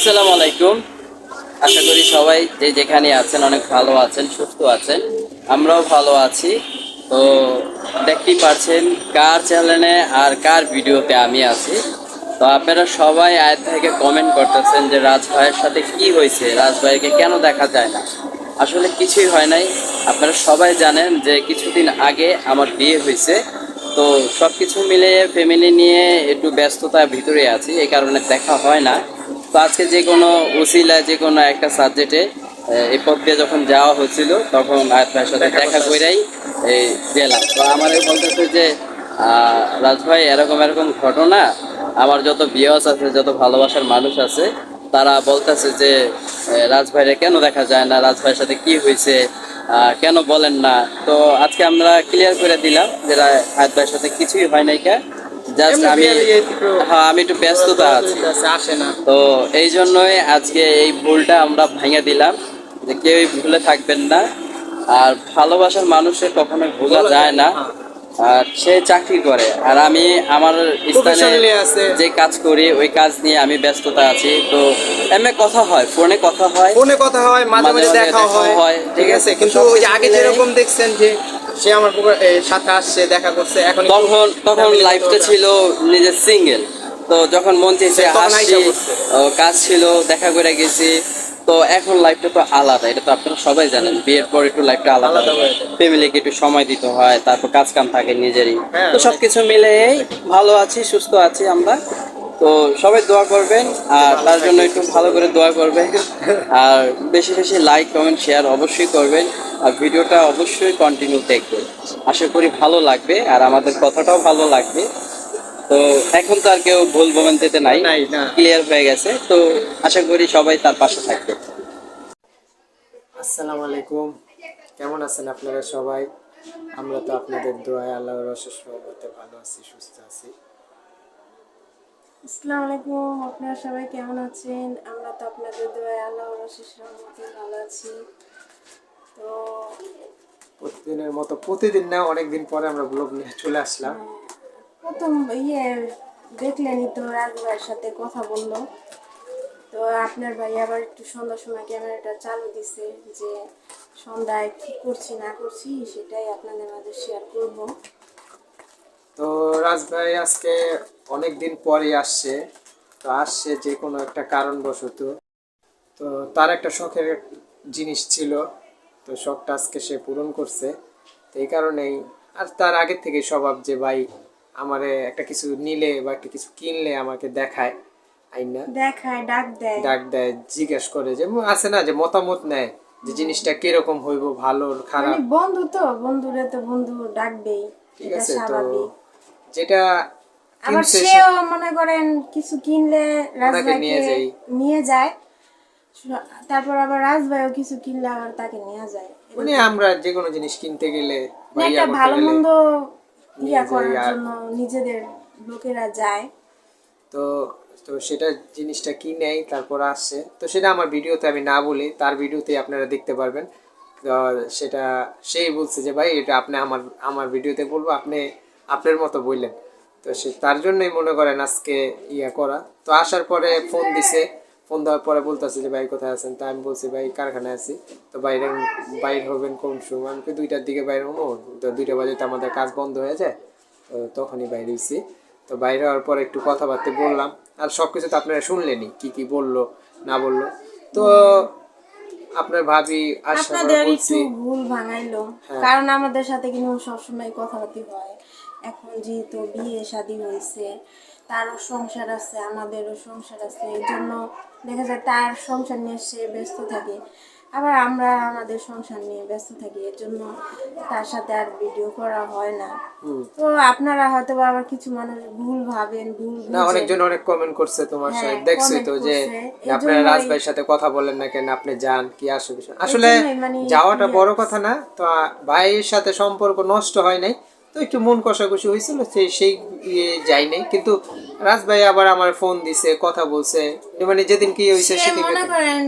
আসসালামু আলাইকুম। আশা করি সবাই যে যেখানে আছেন অনেক ভালো আছেন, সুস্থ আছেন। আমরাও ভালো আছি। তো দেখতেই কার চ্যানেলে আর কার ভিডিওতে আমি আছি। তো আপনারা সবাই কমেন্ট করতেছেন যে, রাজ সাথে কি হয়েছে? ভাইকে কেন দেখা যায় না? আসলে কিছুই হয় নাই। আপনারা সবাই জানেন যে কিছুদিন আগে আমার বিয়ে হয়েছে। তো সব কিছু মিলে ফ্যামিলি নিয়ে একটু ব্যস্ততার ভিতরে আছি। এই কারণে দেখা হয় না। তো আজকে যে কোনো উসিলা যে কোনো একটা সাবজেক্টে এই পথ দিয়ে যখন যাওয়া হয়েছিল তখন আয়াত ভাইয়ের সাথে দেখা করেই এই গেলাম। তো আমার বলতেছে যে রাজ ভাই এরকম এরকম ঘটনা আমার যত বিয়স আছে যত ভালোবাসার মানুষ আছে তারা বলতেছে যে রাজ ভাইরে কেন দেখা যায় না? রাজ ভাইয়ের সাথে কি হয়েছে কেন বলেন না? তো আজকে আমরা ক্লিয়ার করে দিলাম যে আয়াত ভাইয়ের সাথে কিছুই হয় নাই কা। জাস্ট আমি হ্যাঁ আমি একটু ব্যস্ততা আছি। তো এই জন্যই আজকে এই ভুলটা আমরা ভাঙে দিলাম যে কেউই ভুলে থাকবেন না। আর ভালোবাসার মানুষের কখনো ভোলা যায় না। আর সে চাকরি করে। আর আমি আমার স্থানে যে কাজ করি ওই কাজ নিয়ে আমি ব্যস্ততা আছি। তো এমনি কথা হয় ফোনে কথা হয়। ফোনে কথা হয় মাঝে মাঝে দেখা হয়। ঠিক আছে কিন্তু ওই আগে যেরকম দেখছেন যে সে আমার সাথে আসছে দেখা করছে এখন তখন তখন লাইফটা ছিল নিজের সিঙ্গেল তো যখন মন চেয়েছে আসছি কাজ ছিল দেখা করে গেছি। তো এখন লাইফটা তো আলাদা এটা তো আপনারা সবাই জানেন। বিয়ের পর একটু লাইফটা আলাদা হয়ে। ফ্যামিলিকে একটু সময় দিতে হয় তারপর কাজ কাম থাকে নিজেরই। হ্যাঁ, তো সবকিছু মিলে ভালো আছি সুস্থ আছি আমরা। তো সবাই দোয়া করবেন আর তার জন্য একটু ভালো করে দোয়া করবেন। আর বেশি বেশি লাইক কমেন্ট শেয়ার অবশ্যই করবেন। আর ভিডিওটা অবশ্যই কন্টিনিউ দেখবেন। আশা করি ভালো লাগবে আর আমাদের কথাটাও ভালো লাগবে। তো এখন তো আর কেউ ভুল ভ্রমণতে নাই। নাই, ক্লিয়ার হয়ে গেছে। তো আশা করি সবাই তার পাশে থাকবে। আসসালামু আলাইকুম। কেমন আছেন আপনারা সবাই? আমরা তো আপনাদের দোয়ায় আল্লাহর অশেষ রহমতে ভালো আছি সুস্থ আছি। আসসালামু আলাইকুম। আপনারা সবাই কেমন আছেন? আমরা তো আপনাদের দোয়ায় আল্লাহর অশেষ রহমতে ভালো আছি। তো প্রতিদিনের মতো প্রতিদিন না অনেকদিন পরে আমরা ব্লগ নিয়ে চলে আসলাম। আহ, প্রথম ইয়ে দেখলেনই তো রাজ ভাইয়ের সাথে কথা বলল। তো আপনার ভাই আবার একটু সন্ধ্যার সময় ক্যামেরাটা চালু দিছে যে সন্ধ্যায় কি করছি, না করছি, সেটাই আপনাদের মাঝে শেয়ার করব। তো রাজ ভাই আজকে অনেক দিন পরে আসছে, তো আসছে যে কোনো একটা কারণবশত। তো তার একটা শখের জিনিস ছিল, তো শখটা আজকে সে পূরণ করছে। তো এই কারণেই, আর তার আগের থেকে স্বভাব যে ভাই আমারে একটা কিছু নিলে বা একটা কিছু কিনলে আমাকে দেখায় আইনা। দেখায় ডাক দেয়। ডাক দেয় জিজ্ঞেস করে যে আছে না যে মতামত নেয় যে জিনিসটা কীরকম হইব ভালো খারাপ। মানে বন্ধু তো বন্ধুরে তো বন্ধু ডাকবেই ঠিক আছে তো যেটা আবার সেও মনে করেন কিছু কিনলে রাজভাইকে নিয়ে যাই। নিয়ে যায় তারপর আবার রাজভাইও কিছু কিনলে আবার তাকে নিয়ে যায়। মানে আমরা যে কোনো জিনিস কিনতে গেলে একটা ভালো মন্দ নিয়ে করার জন্য নিজেদের লোকেরা যায়। তো তো সেটা জিনিসটা কি নেই তারপর আসছে। তো সেটা আমার ভিডিওতে আমি না বলি তার ভিডিওতে আপনারা দেখতে পারবেন। তো সেটা সেই বলছে যে ভাই এটা আপনি আমার আমার ভিডিওতে বলব আপনি আপনার মতো বললেন। তো সে তার জন্যই মনে করেন আজকে ইয়া করা। তো আসার পরে ফোন দিছে। ফোন দেওয়ার পরে বলতেছে যে ভাই কোথায় আছেন? তা আমি বলছি ভাই কারখানায় আছি। তো বাইরে বাইর হবেন কোন সময়? আমি দুইটার দিকে বাইরে হব। তো দুইটা বাজে তো আমাদের কাজ বন্ধ হয়ে যায়। তো তখনই বাইরে হয়েছি তো বাইরে হওয়ার পর একটু কথাবার্তা বললাম। আর সব কিছু তো আপনারা শুনলেনই কি কি বলল না বলল। তো আপনার ভাবি আপনাদের একটু ভুল ভাঙাইলো। হ্যাঁ। কারণ আমাদের সাথে কিন্তু সবসময় কথাবার্তি হয়। এখন যেহেতু বিয়ে শাদী হয়েছে তারও সংসার আছে আমাদেরও সংসার আছে এই জন্য দেখা যায় তার সংসার নিয়ে সে ব্যস্ত থাকে। আবার আমরা আমাদের সংসার নিয়ে ব্যস্ত থাকি এর জন্য তার সাথে আর ভিডিও করা হয় না। তো আপনারা হয়তো আবার কিছু মানুষ ভুল ভাবেন ভুল না অনেকজন অনেক কমেন্ট করছে তোমার হ্যাঁ, সাথে। দেখছোই তো যে আপনারা জন্যই- রাজ ভাইয়ের সাথে কথা বলেন না কেন আপনি যান কি আসে বিষয়? আসলে মানে যাওয়াটা বড় কথা না তো ভাইয়ের সাথে সম্পর্ক নষ্ট হয় নাই। তো একটু মন কষাকষি হয়েছিল সেই সেই ইয়ে যাই নাই। কিন্তু রাজ ভাই আবার আমার ফোন দিছে কথা বলছে। মানে যেদিন কি হয়েছে সেদিন মনে করেন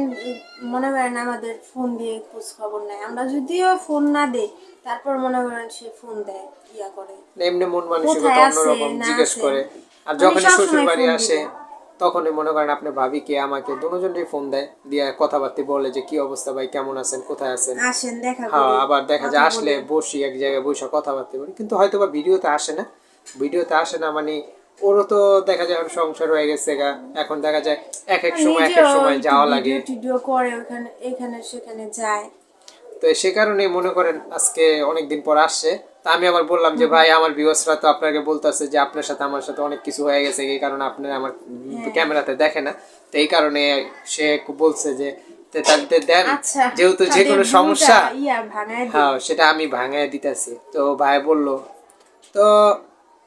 মনে করেন আমাদের ফোন দিয়ে খোঁজ খবর নেয়। আমরা যদিও ফোন না দেই তারপর মনে করেন সে ফোন দেয় ইয়া করে। এমনি মন মানসিকতা অন্যরকম জিজ্ঞেস করে। আর যখন শ্বশুর বাড়ি আসে। তখনই মনে করেন আপনি ভাবিকে আমাকে দুজনেরই ফোন দেয় দিয়ে কথাবার্তা বলে যে কি অবস্থা ভাই? কেমন আছেন? কোথায় আছেন? আসেন দেখা হ্যাঁ আবার দেখা যায় আসলে বসি এক জায়গায় বসে কথাবার্তা বলি। কিন্তু হয়তো বা ভিডিওতে আসে না। ভিডিওতে আসে না মানে ওরও তো দেখা যায় এখন সংসার হয়ে গেছে গা। এখন দেখা যায় এক এক সময় এক এক সময় যাওয়া লাগে। ভিডিও করে ওখানে এখানে সেখানে যায়। তো সে কারণে মনে করেন আজকে অনেকদিন পর আসছে। তা আমি আবার বললাম যে ভাই আমার ভিউয়ার্সরা তো আপনাকে বলতেছে যে আপনার সাথে আমার সাথে অনেক কিছু হয়ে গেছে এই কারণে আপনি আমার হ্যাঁ। ক্যামেরাতে দেখে না। তো এই কারণে সে বলছে যে তে তাহলে দেন আচ্ছা যেহেতু যে কোনো সমস্যা হ্যাঁ সেটা আমি ভাঙায় দিতেছি। তো ভাই বলল তো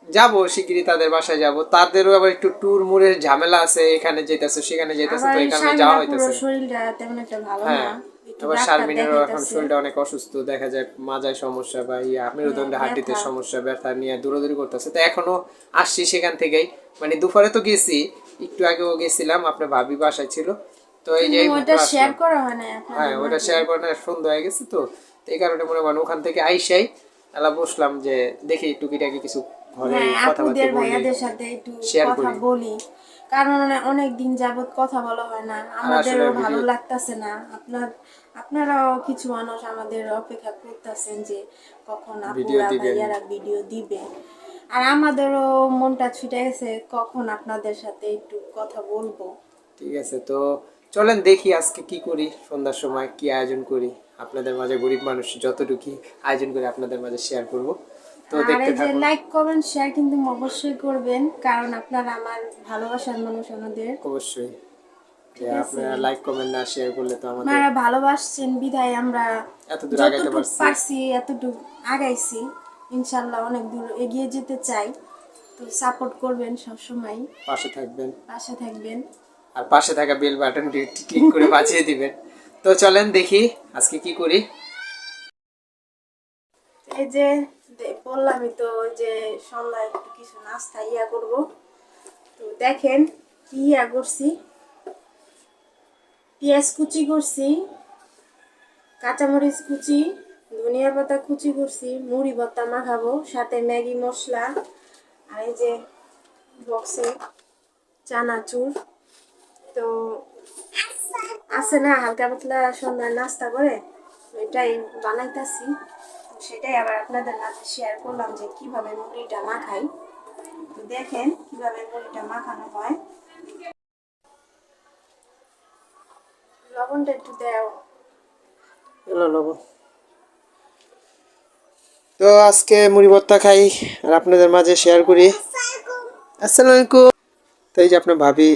যাব শিগগিরই তাদের বাসায় যাব। তাদেরও আবার একটু ট্যুর মুরের ঝামেলা আছে এখানে যেতেছে সেখানে যেতেছে তো এই যাওয়া হইতেছে। শরীরটা তেমন একটা ভালো না। হ্যাঁ। আবার শারমিনেরও এখন শরীরটা অনেক অসুস্থ দেখা যায় মাজায় সমস্যা বা ইয়া মেরুদণ্ডে হ্যাঁ, হাড্ডিতে সমস্যা ব্যথা নিয়ে দৌড়াদৌড়ি করতেছে। তো এখনও আসছি সেখান থেকেই। মানে দুপুরে তো গেছি একটু আগেও গেছিলাম আপনার ভাবি বাসায় ছিল। তো এই যে ওটা শেয়ার করা হয় না হ্যাঁ ওটা শেয়ার করে না সন্ধ্যা হয়ে গেছে তো। এই কারণে মনে করেন ওখান থেকে আইসাই। এলা বসলাম যে দেখি টুকিটাকি কিছু ঘরে হ্যাঁ কথাবার্তা ভাইয়াদের সাথে একটু কথা করি। বলি। কারণ অনেক দিন যাবত কথা বলা হয় না। আমাদেরও ভালো লাগতাছে না। আপনার আপনারাও কিছু মানুষ আমাদের অপেক্ষা করতেছেন যে কখন আপুরা ভাইয়ারা ভিডিও দিবে। আর আমাদেরও মনটা ছুটে গেছে কখন আপনাদের সাথে একটু কথা বলব। ঠিক আছে তো চলেন দেখি আজকে কি করি সন্ধ্যার সময় কি আয়োজন করি। আপনাদের মাঝে গরিব মানুষ যতটুকু আয়োজন করে আপনাদের মাঝে শেয়ার করব। তো দেখতে থাকুন। লাইক কমেন্ট শেয়ার কিন্তু অবশ্যই করবেন কারণ আপনারা আমার ভালোবাসার মানুষ আমাদের। অবশ্যই। আপনারা লাইক কমেন্ট না শেয়ার করলে তো আমাদের আপনারা ভালোবাসছেন বিধায় আমরা এত দূর আগাইতে পারছি। পারছি এতটুকু আগাইছি। ইনশাল্লাহ অনেক দূর এগিয়ে যেতে চাই। তো সাপোর্ট করবেন সবসময়। পাশে থাকবেন। পাশে থাকবেন। আর পাশে থাকা বেল বাটনটি ক্লিক করে বাঁচিয়ে দিবেন। তো চলেন দেখি আজকে কি করি। এই যে বললামই তো যে সন্ধ্যায় কিছু নাস্তা ইয়া করব। তো দেখেন কি ইয়া করছি। পেঁয়াজ কুচি করছি, কাঁচামরিচ কুচি, ধনিয়া পাতা কুচি করছি, মুড়ি ভর্তা মাখাবো, সাথে ম্যাগি মশলা, আর এই যে বক্সে চানাচুর। তো আছে না হালকা পাতলা সন্ধ্যার নাস্তা করে, এটাই বানাইতাছি। সেটাই আবার আপনাদের কাছে শেয়ার করলাম যে কীভাবে মুড়িটা মাখাই। দেখেন কীভাবে মুড়িটা মাখানো হয়। লবণটা একটু দেও। এলো লবণ। তো আজকে মুড়ি ভর্তা খাই আর আপনাদের মাঝে শেয়ার করি। আসসালামু আলাইকুম তো এই যে আপনার ভাবি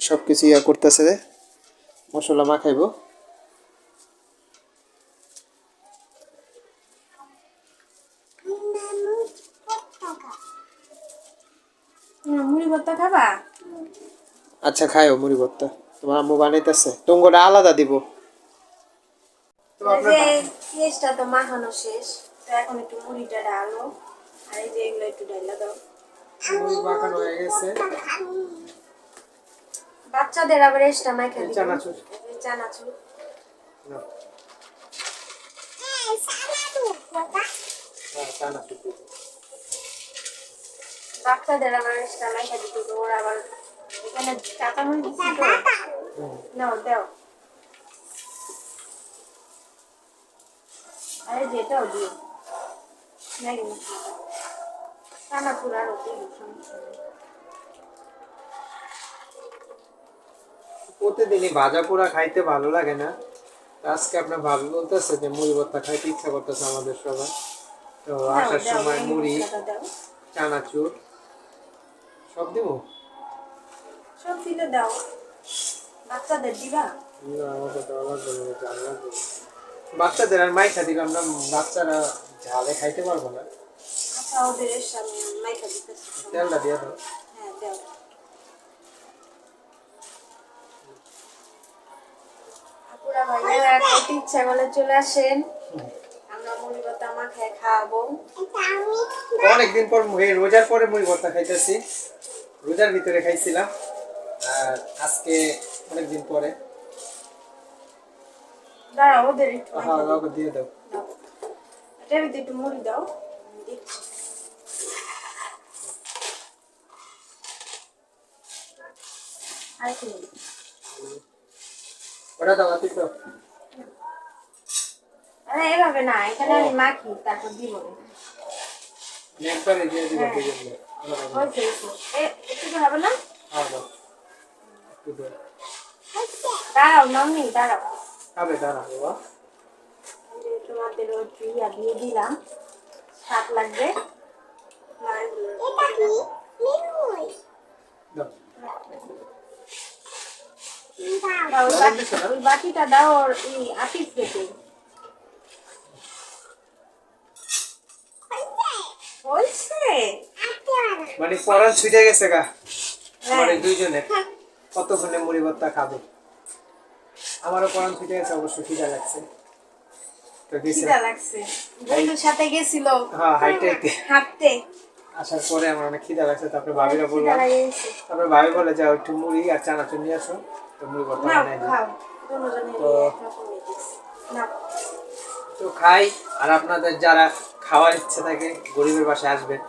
সব কিছু ইয়া করতেছে মশলা মাখাইবো। মুড়ি ভর্তা খাবা? আচ্ছা খাইও মুড়ি ভর্তা। তোমার আম্মু বানাইতেছে। তোমার আলাদা দিব। পেঁয়াজটা তো মাখানো শেষ তো এখন একটু মুড়িটা ডালো আর এই যে এগুলো একটু ডাইলা দাও। মুড়ি মাখানো হয়ে গেছে। বাচ্চাদের আবার মাইখা এই দিবেন চানাচুর। হ্যাঁ, বাচ্চাদের আবার এক্সট্রা মাইখা দিতে ওরা আবার এখানে কাঁচামরিচ দিচ্ছি তো নাও দাও। আরে যেটাও দিও। ম্যাগি মশলা চানাচুর আরও দিও সমস্যা নেই। প্রতিদিনই ভাজা পোড়া খাইতে ভালো লাগে না। তো আজকে আপনার ভাবি বলতেছে যে মুড়ি ভর্তা খাইতে ইচ্ছা করতেছে আমাদের সবার তো আসার সময় মুড়ি চানাচুর সব দিব দাও। বাচ্চাদের দিবা? না আমাকে দেওয়া লাগবে না, ঝাল লাগবে বাচ্চাদের আর না বাচ্চারা ঝালে খাইতে পারব না। আচ্ছা ওদের সামনে মাইকা দিতেছি। তেলটা দিয়ে দাও। হ্যাঁ দাও। আপুরা ভাইয়া খাইতে ইচ্ছা করলে চলে আসেন। আমরা মুড়ি ভর্তা খাওয়াবো। অনেকদিন পর রোজার পরে মুড়ি ভর্তা খাইতেছি। রোজার ভিতরে খাইছিলাম। আজকে অনেকদিন পরে। দাঁড়াও ওদের একটু হ্যাঁ দিই। দিয়ে দাও। ভিতরে একটু মুড়ি দাও। আর কি ওটা দাও তুই তো আরে এভাবে না এখানে আমি মাখি তারপর দিব। দিয়ে হয়েছে। একটু হবে না? হ্যাঁ দাও। দাঁড়াও মাম্মি দাঁড়াও। খাবে দাঁড়া বাবা তোমাদের ওই ইয়া দিয়ে দিলাম। শাক লাগবে। দাও। দাও, ওই বাটি- বাটিটা দাও ওর আপিস হয়েছে? মানে পরান ছুটে গেছে গা। হ্যাঁ। কতক্ষণে মুড়ি ভর্তা খাবে? আমারও পরান ছুটে গেছে অবশ্য খিদা লাগছে। তো দিছে। বন্ধুর সাথে গেছিল। হ্যাঁ হাইটে হাইটে হাঁটতে। আসার পরে আমার অনেক খিদা লাগছে তারপরে ভাবিরা খিদা বললাম লাগে গেছে তারপরে ভাবি বলে যাও একটু মুড়ি আর চানাচুর নিয়ে আসো তো মুড়ি ভর্তা বানাই তো- তো খাই আর আপনাদের যারা খাওয়ার ইচ্ছে থাকে গরিবের বাসায় আসবেন।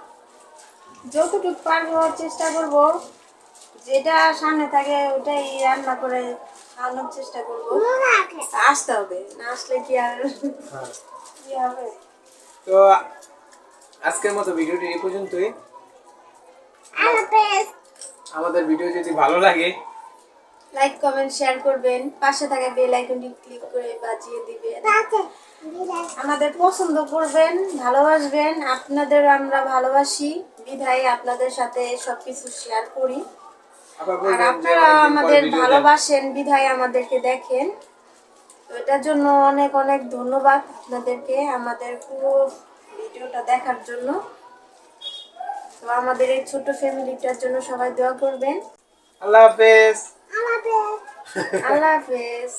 যতটুকু পারব চেষ্টা করব যেটা সামনে থাকে ওটাই রান্না করে খাওয়ানোর চেষ্টা করব। আসতে হবে না আসলে কি আর হ্যাঁ। কি হবে? তো আজকের মতো ভিডিওটি এই পর্যন্তই। আমাদের ভিডিও যদি ভালো লাগে লাইক কমেন্ট শেয়ার করবেন। পাশে থাকা বেল আইকনটি ক্লিক করে বাজিয়ে দিবেন। আমাদের পছন্দ করবেন ভালোবাসবেন আপনাদের আমরা ভালোবাসি। বিধায় আপনাদের সাথে সবকিছু শেয়ার করি। আর আপনারা আমাদের ভালোবাসেন বিধায় আমাদেরকে দেখেন। তো এটার জন্য অনেক অনেক ধন্যবাদ আপনাদেরকে আমাদের পুরো ভিডিওটা দেখার জন্য। তো আমাদের এই ছোট ফ্যামিলিটার জন্য সবাই দোয়া করবেন। আল্লাহ হাফেজ। আল্লাহ হাফেজ।